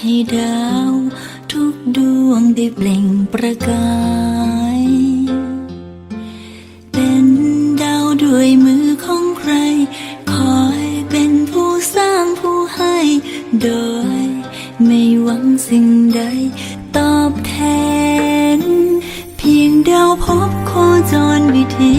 ให้ดาว ทุกดวงได้เปล่งประกาย เป็นดาวด้วยมือของใคร คอยเป็นผู้สร้างผู้ให้ โดยไม่หวังสิ่งใดตอบแทน เพียงดาวพบโคจรวิธี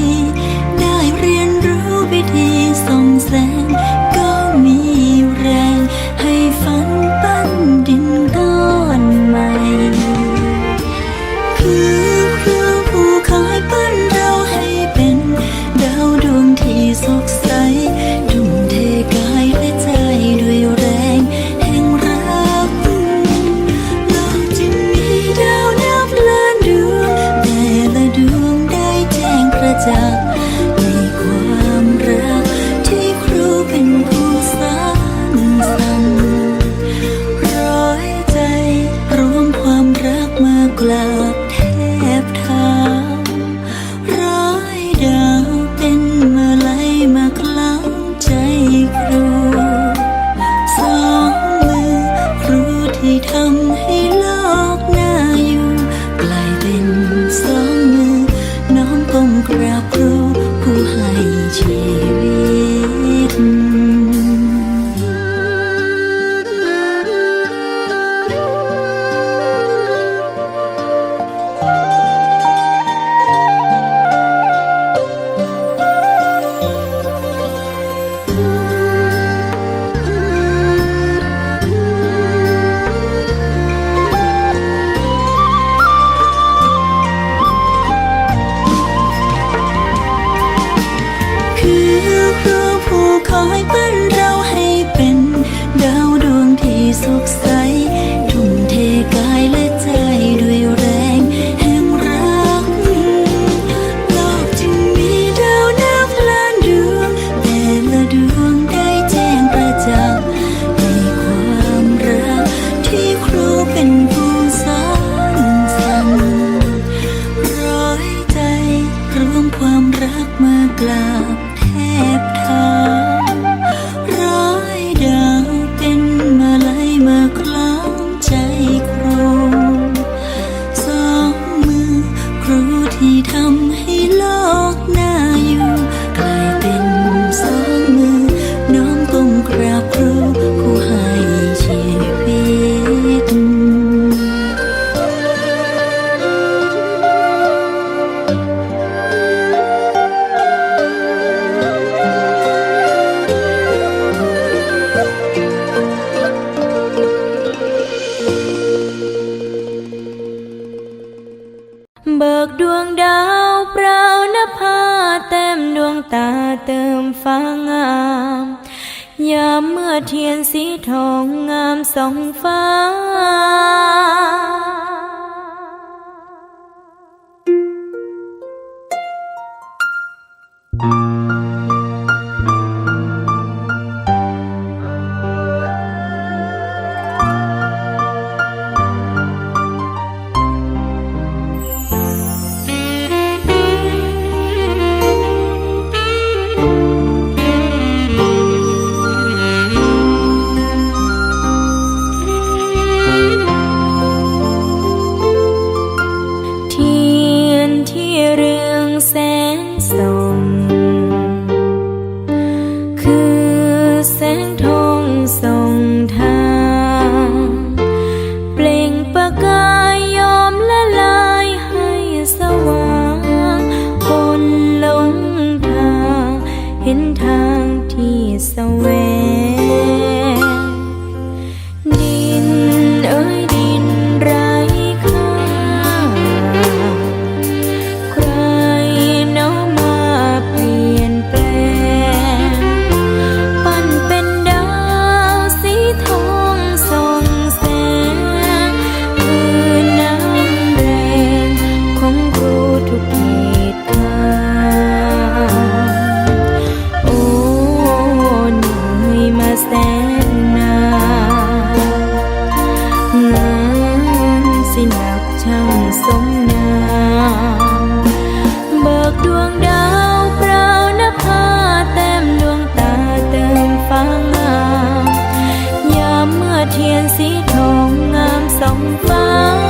我会。 เบิกดวงดาวเปล่านภาเต็มดวงตาเติมฟ้างาม ยามเมื่อเทียนสีทองงามสองฟ้า สีทองงามสองฟ้า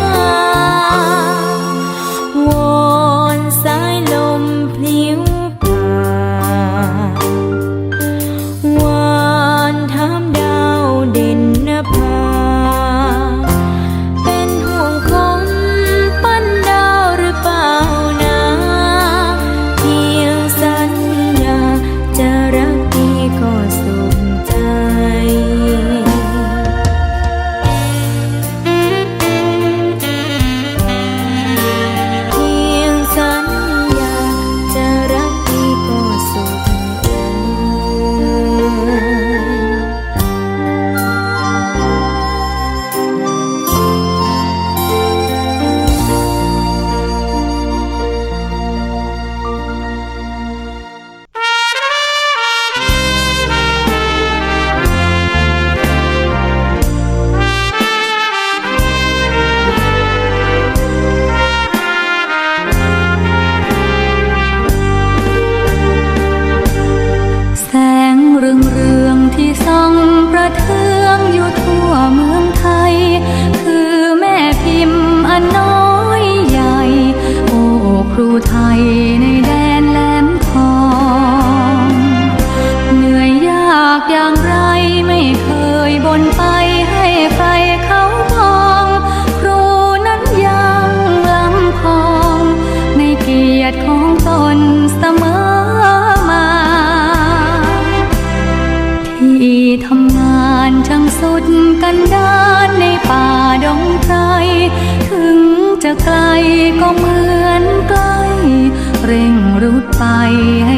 ที่ส่องประเทื งไพรถึงจะไกลก็เหมือนใกล้ เร่งรุดไปให้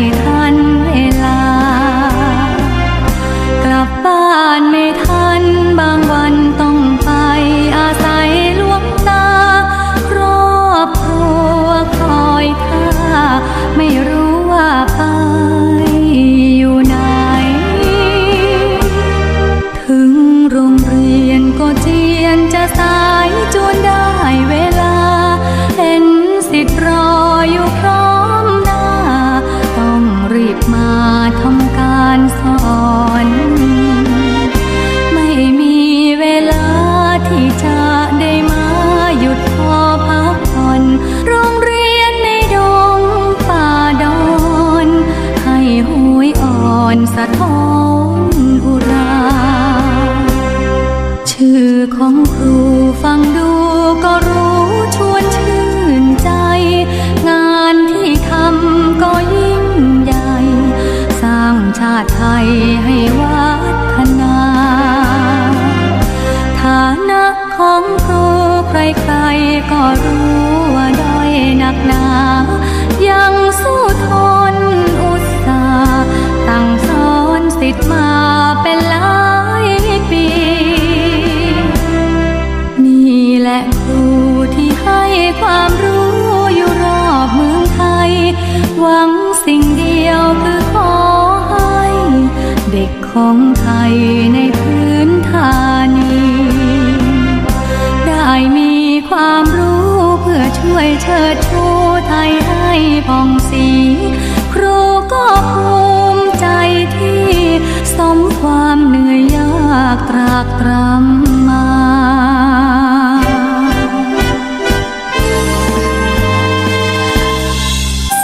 รำมา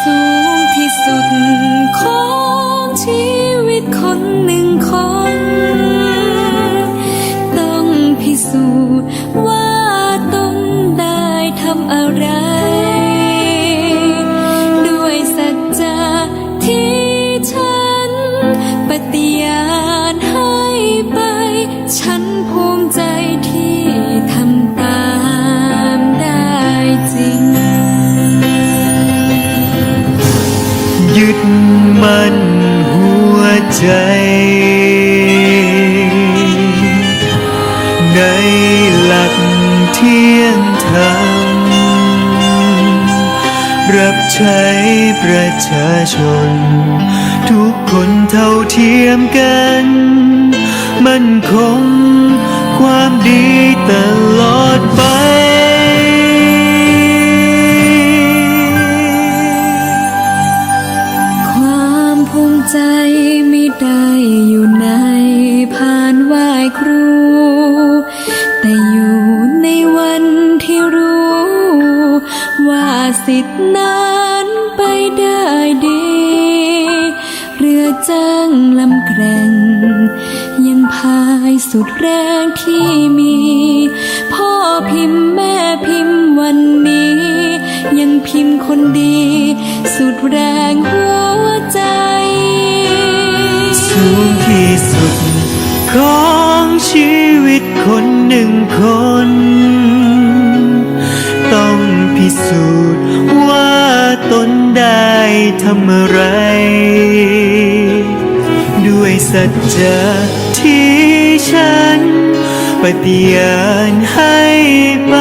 สูงที่สุดของชีวิตคนหนึ่งคน ต้องพิสูจน์ว่าตนได้ทำอะไร เที่ยงธรรมรับใช้ประชาชน ทุกคนเท่าเทียมกัน มั่นคงความดีตลอดไป สิทธินั้นไปได้ดี เรือจ้างลำแกร่ง ยังพายสุดแรงที่มี พ่อพิมพ์แม่พิมพ์วันนี้ ยังพิมพ์คนดี สุดแรงหัวใจ สูงที่สุด ของชีวิตคนหนึ่งคนำอะไร ด้วยสัจจะที่ฉันปฏิญาณให้ไป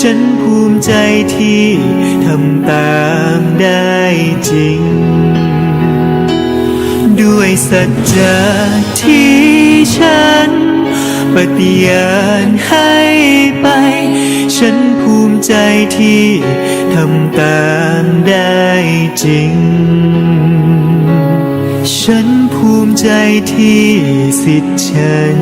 ฉันภูมิใจที่ทำตามได้จริง ด้วยสัจจะที่ฉันปฏิญาณให้ไป ใจที่ทำตามได้จริง ฉันภูมิใจที่สิทธิ์ฉัน